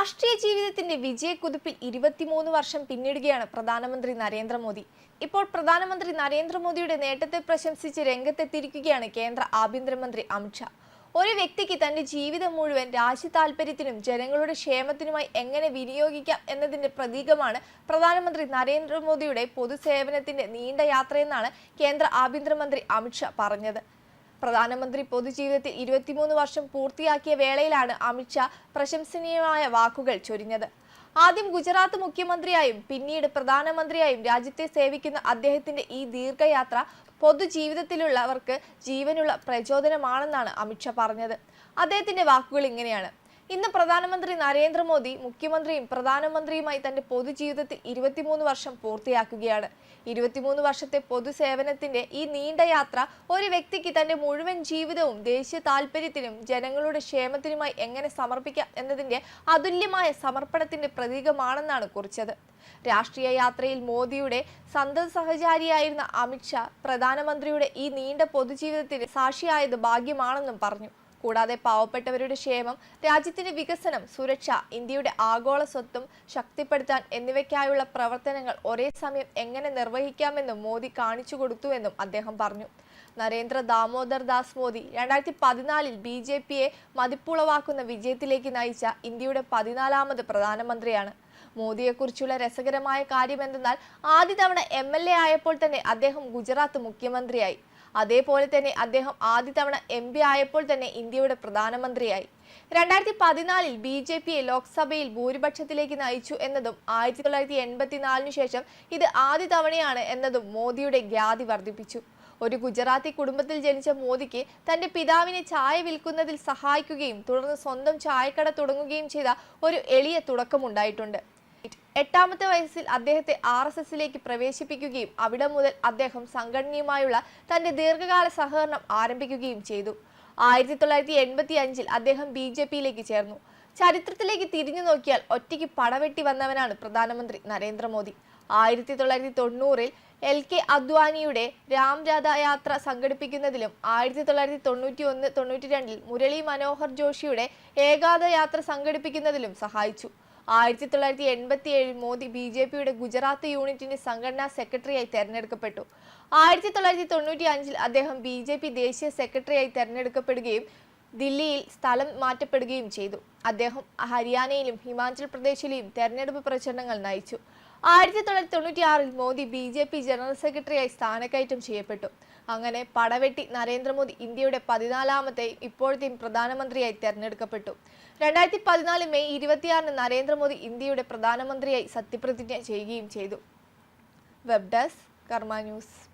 രാഷ്ട്രീയ ജീവിതത്തിന്റെ വിജയക്കുതിപ്പിൽ ഇരുപത്തിമൂന്ന് വർഷം പിന്നിടുകയാണ് പ്രധാനമന്ത്രി നരേന്ദ്രമോദി. ഇപ്പോൾ പ്രധാനമന്ത്രി നരേന്ദ്രമോദിയുടെ നേട്ടത്തെ പ്രശംസിച്ച് രംഗത്തെത്തിയിരിക്കുകയാണ് കേന്ദ്ര ആഭ്യന്തരമന്ത്രി അമിത്ഷാ ഒരു വ്യക്തിക്ക് തന്റെ ജീവിതം മുഴുവൻ രാജ്യ താല്പര്യത്തിനും ജനങ്ങളുടെ ക്ഷേമത്തിനുമായി എങ്ങനെ വിനിയോഗിക്കാം എന്നതിന്റെ പ്രതീകമാണ് പ്രധാനമന്ത്രി നരേന്ദ്രമോദിയുടെ പൊതുസേവനത്തിന്റെ നീണ്ട യാത്രയെന്നാണ് കേന്ദ്ര ആഭ്യന്തരമന്ത്രി അമിത്ഷാ പറഞ്ഞത്. പ്രധാനമന്ത്രി പൊതുജീവിതത്തിൽ ഇരുപത്തിമൂന്ന് വർഷം പൂർത്തിയാക്കിയ വേളയിലാണ് അമിത്ഷാ പ്രശംസനീയമായ വാക്കുകൾ ചൊരിഞ്ഞത്. ആദ്യം ഗുജറാത്ത് മുഖ്യമന്ത്രിയായും പിന്നീട് പ്രധാനമന്ത്രിയായും രാജ്യത്തെ സേവിക്കുന്ന അദ്ദേഹത്തിന്റെ ഈ ദീർഘയാത്ര പൊതുജീവിതത്തിലുള്ളവർക്ക് ജീവനുള്ള പ്രചോദനമാണെന്നാണ് അമിത്ഷാ പറഞ്ഞത്. അദ്ദേഹത്തിന്റെ വാക്കുകൾ ഇങ്ങനെയാണ്. ഇന്ന് പ്രധാനമന്ത്രി നരേന്ദ്രമോദി മുഖ്യമന്ത്രിയും പ്രധാനമന്ത്രിയുമായി തന്റെ പൊതുജീവിതത്തിൽ ഇരുപത്തിമൂന്ന് വർഷം പൂർത്തിയാക്കുകയാണ്. ഇരുപത്തിമൂന്ന് വർഷത്തെ പൊതുസേവനത്തിന്റെ ഈ നീണ്ട യാത്ര ഒരു വ്യക്തിക്ക് തന്റെ മുഴുവൻ ജീവിതവും ദേശീയ താല്പര്യത്തിനും ജനങ്ങളുടെ ക്ഷേമത്തിനുമായി എങ്ങനെ സമർപ്പിക്കാം എന്നതിന്റെ അതുല്യമായ സമർപ്പണത്തിന്റെ പ്രതീകമാണെന്നാണ് കുറിച്ചത്. രാഷ്ട്രീയ യാത്രയിൽ മോദിയുടെ സന്തത സഹചാരിയായിരുന്ന അമിത്ഷാ പ്രധാനമന്ത്രിയുടെ ഈ നീണ്ട പൊതുജീവിതത്തിന് സാക്ഷിയായത് ഭാഗ്യമാണെന്നും പറഞ്ഞു. കൂടാതെ പാവപ്പെട്ടവരുടെ ക്ഷേമം രാജ്യത്തിന്റെ വികസനം സുരക്ഷ ഇന്ത്യയുടെ ആഗോള സ്വത്തും ശക്തിപ്പെടുത്താൻ എന്നിവയ്ക്കായുള്ള പ്രവർത്തനങ്ങൾ ഒരേ സമയം എങ്ങനെ നിർവഹിക്കാമെന്നും മോദി കാണിച്ചു കൊടുത്തുവെന്നും അദ്ദേഹം പറഞ്ഞു. നരേന്ദ്ര ദാമോദർ ദാസ് മോദി രണ്ടായിരത്തി പതിനാലിൽ ബി ജെ പിയെ മതിപ്പുളവാക്കുന്ന വിജയത്തിലേക്ക് നയിച്ച ഇന്ത്യയുടെ പതിനാലാമത് പ്രധാനമന്ത്രിയാണ്. മോദിയെക്കുറിച്ചുള്ള രസകരമായ കാര്യം എന്തെന്നാൽ ആദ്യ തവണ എം എൽ എ ആയപ്പോൾ തന്നെ അദ്ദേഹം ഗുജറാത്ത് മുഖ്യമന്ത്രിയായി. അതേപോലെ തന്നെ അദ്ദേഹം ആദ്യ തവണ എം പി ആയപ്പോൾ തന്നെ ഇന്ത്യയുടെ പ്രധാനമന്ത്രിയായി. രണ്ടായിരത്തി പതിനാലിൽ ബി ജെ പിയെ ലോക്സഭയിൽ ഭൂരിപക്ഷത്തിലേക്ക് നയിച്ചു എന്നതും ആയിരത്തി തൊള്ളായിരത്തി എൺപത്തിനാലിനു ശേഷം ഇത് ആദ്യ തവണയാണ് എന്നതും മോദിയുടെ ഖ്യാതി വർദ്ധിപ്പിച്ചു. ഒരു ഗുജറാത്തി കുടുംബത്തിൽ ജനിച്ച മോദിക്ക് തന്റെ പിതാവിനെ ചായ വിൽക്കുന്നതിൽ സഹായിക്കുകയും തുടർന്ന് സ്വന്തം ചായക്കട തുടങ്ങുകയും ചെയ്ത ഒരു എളിയ തുടക്കമുണ്ടായിട്ടുണ്ട്. എട്ടാമത്തെ വയസ്സിൽ അദ്ദേഹത്തെ ആർ എസ് എസിലേക്ക് പ്രവേശിപ്പിക്കുകയും അവിടെ മുതൽ അദ്ദേഹം സംഘടനയുമായുള്ള തന്റെ ദീർഘകാല സഹകരണം ആരംഭിക്കുകയും ചെയ്തു. ആയിരത്തി തൊള്ളായിരത്തി എൺപത്തി അഞ്ചിൽ അദ്ദേഹം ബി ജെ പിയിലേക്ക് ചേർന്നു. ചരിത്രത്തിലേക്ക് തിരിഞ്ഞു നോക്കിയാൽ ഒറ്റയ്ക്ക് പടവെട്ടി വന്നവനാണ് പ്രധാനമന്ത്രി നരേന്ദ്രമോദി. ആയിരത്തി തൊള്ളായിരത്തി തൊണ്ണൂറിൽ എൽ കെ അദ്വാനിയുടെ രാംരാധ യാത്ര സംഘടിപ്പിക്കുന്നതിലും ആയിരത്തി തൊള്ളായിരത്തി തൊണ്ണൂറ്റി ഒന്ന് തൊണ്ണൂറ്റി രണ്ടിൽ മുരളി മനോഹർ ജോഷിയുടെ ഏകാദ യാത്ര സംഘടിപ്പിക്കുന്നതിലും സഹായിച്ചു. ആയിരത്തി തൊള്ളായിരത്തി എൺപത്തി ഏഴിൽ മോദി ബി ജെ പിയുടെ ഗുജറാത്ത് യൂണിറ്റിന്റെ സംഘടനാ സെക്രട്ടറിയായി തെരഞ്ഞെടുക്കപ്പെട്ടു. ആയിരത്തി തൊള്ളായിരത്തി തൊണ്ണൂറ്റി അഞ്ചിൽ അദ്ദേഹം ബി ജെ പി ദേശീയ സെക്രട്ടറിയായി തെരഞ്ഞെടുക്കപ്പെടുകയും ദില്ലിയിൽ സ്ഥലം മാറ്റപ്പെടുകയും ചെയ്തു. അദ്ദേഹം ഹരിയാനയിലും ഹിമാചൽ പ്രദേശിലെയും തെരഞ്ഞെടുപ്പ് പ്രചരണങ്ങൾ നയിച്ചു. ആയിരത്തി തൊള്ളായിരത്തി തൊണ്ണൂറ്റി ആറിൽ Modi B J P general സെക്രട്ടറിയായി സ്ഥാനക്കയറ്റം ചെയ്യപ്പെട്ടു. അങ്ങനെ പടവെട്ടി നരേന്ദ്രമോദി ഇന്ത്യയുടെ പതിനാലാമത്തെ ഇപ്പോഴത്തെയും പ്രധാനമന്ത്രിയായി തെരഞ്ഞെടുക്കപ്പെട്ടു. രണ്ടായിരത്തി പതിനാല് മെയ് ഇരുപത്തിയാറിന് നരേന്ദ്രമോദി ഇന്ത്യയുടെ പ്രധാനമന്ത്രിയായി സത്യപ്രതിജ്ഞ ചെയ്യുകയും ചെയ്തു. Web desk Karma news.